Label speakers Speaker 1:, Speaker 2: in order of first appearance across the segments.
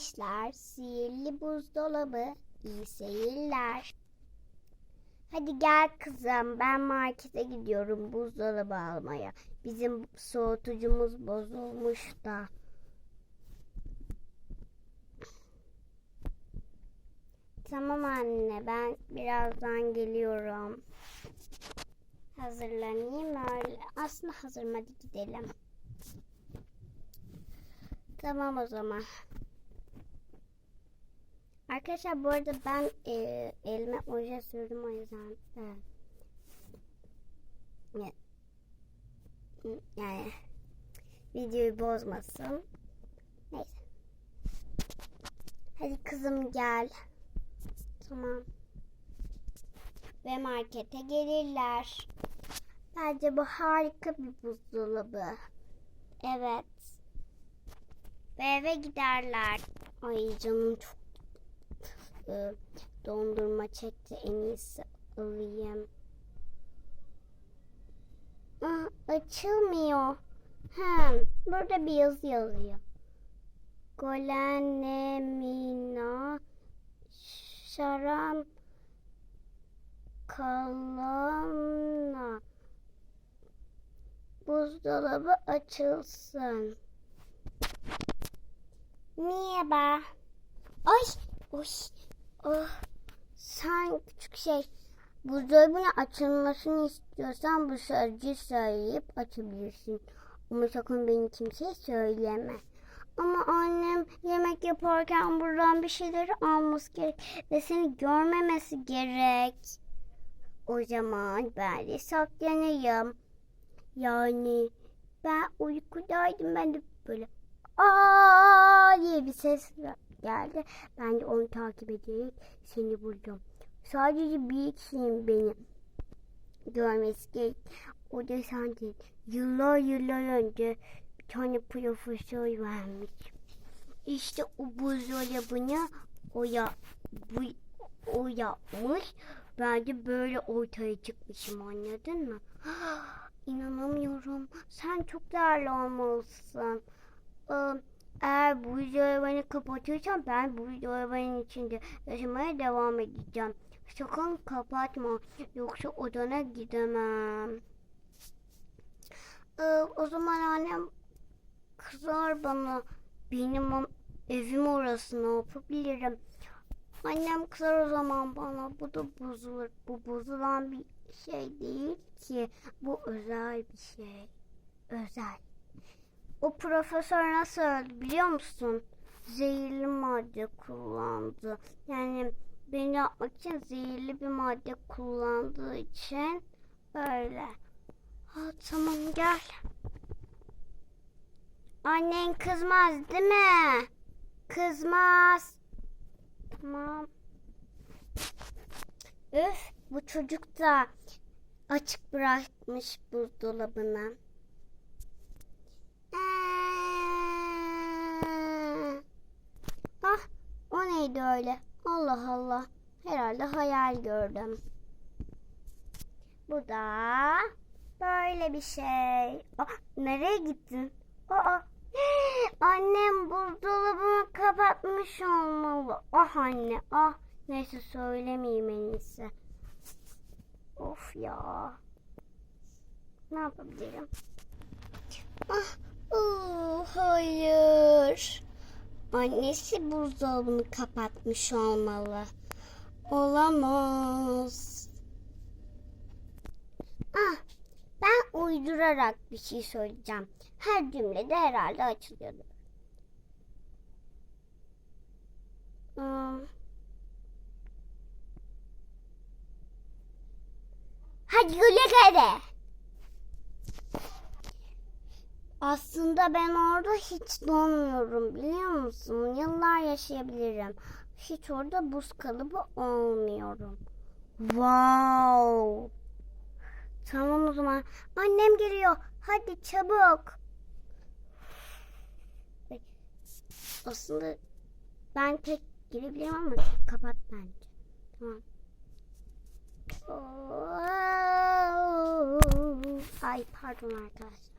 Speaker 1: işler. Sihirli buzdolabı. İyi seyirler. Hadi gel kızım. Ben markete gidiyorum buzdolabı almaya. Bizim soğutucumuz bozulmuş da. Tamam anne ben birazdan geliyorum. Hazırlanayım öyle. Aslında hazırım hadi gidelim. Tamam o zaman. Arkadaşlar bu arada ben e, elime oje sürdüm o yüzden. Evet. Ya- Yani videoyu bozmasın. Neyse. Hadi kızım gel. Tamam. Ve markete gelirler. Bence bu harika bir buzdolabı. Evet. Ve eve giderler. Ay canım çok e, dondurma çekti. En iyisi alayım. Aa, açılmıyor. Hem burada bir yazı yazıyor. Golenemina şaram kalana buzdolabı açılsın. Be? Ay, oy, oh. Sen küçük şey buzdolabının açılmasını istiyorsan bu sözcüğü söyleyip açabilirsin. Ama sakın beni kimseye söyleme. Ama annem yemek yaparken buradan bir şeyleri alması gerek ve seni görmemesi gerek. O zaman ben de saklanayım. Yani ben uykudaydım ben de böyle aa diye bir ses geldi. Ben de onu takip ederek seni buldum. Sadece bir kişinin beni görmesi gerek. O da değil. Yıllar yıllar önce bir tane profesör vermiş. İşte o buzdolabını o ya bu o yapmış. Ben de böyle ortaya çıkmışım anladın mı? İnanamıyorum. Sen çok değerli olmalısın. Ee, Eğer bu buzdolabını kapatırsan ben bu buzdolabının içinde yaşamaya devam edeceğim. Sakın kapatma. Yoksa odana gidemem. Ee, o zaman annem kızar bana. Benim evim orası ne yapabilirim? Annem kızar o zaman bana. Bu da bozulur. Bu bozulan bir şey değil ki. Bu özel bir şey. Özel. O profesör nasıl öldü biliyor musun? Zehirli madde kullandı. Yani beni yapmak için zehirli bir madde kullandığı için öyle. Ha, tamam gel. Annen kızmaz değil mi? Kızmaz. Tamam. Üf bu çocuk da açık bırakmış buzdolabını. Aa! Ah o neydi öyle? Allah Allah. Herhalde hayal gördüm. Bu da böyle bir şey. Ah, nereye gittin? Aa, annem buzdolabını kapatmış olmalı. Ah anne ah. Neyse söylemeyeyim en iyisi. Of ya. Ne yapabilirim? Ah, uu, hayır. Annesi buzdolabını kapatmış olmalı. Olamaz. Ah, ben uydurarak bir şey söyleyeceğim. Her cümlede herhalde açılıyordur. Hmm. Hadi güle güle. Aslında ben orada hiç donmuyorum biliyor musun? Yıllar yaşayabilirim. Hiç orada buz kalıbı olmuyorum. Wow. Tamam o zaman. Annem geliyor. Hadi çabuk. Aslında ben tek girebilirim ama kapat bence. Tamam. Ay pardon arkadaşlar.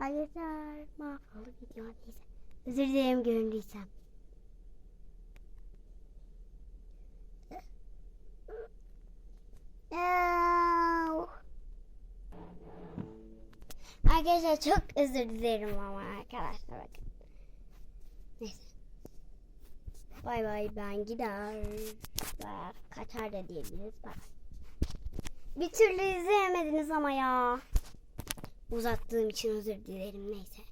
Speaker 1: Ay yeter. Mahvolup gidiyor neyse. Özür dilerim göründüysem. Arkadaşlar çok özür dilerim ama arkadaşlar bakın. Neyse. Bay bay ben gider. Kaçar da diyebiliriz. Bay. Bir türlü izleyemediniz ama ya. Uzattığım için özür dilerim neyse.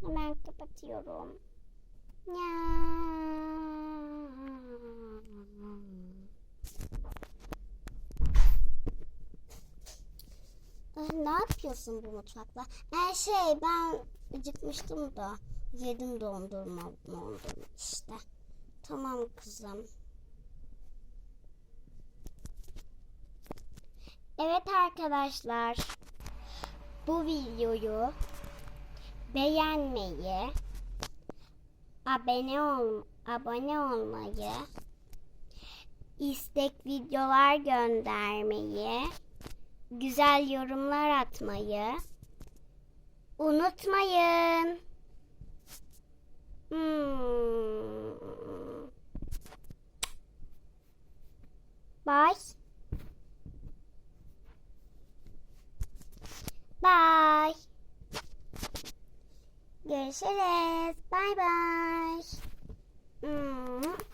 Speaker 1: Hemen kapatıyorum. Ay, ne yapıyorsun bu mutfakta? Ee, şey ben acıkmıştım da yedim dondurma dondurma işte. Tamam kızım. Evet arkadaşlar. Bu videoyu beğenmeyi, abone ol abone olmayı, istek videolar göndermeyi, güzel yorumlar atmayı unutmayın. Hmm. Bye. Bye. Görüşürüz. Bye bye. Hmm.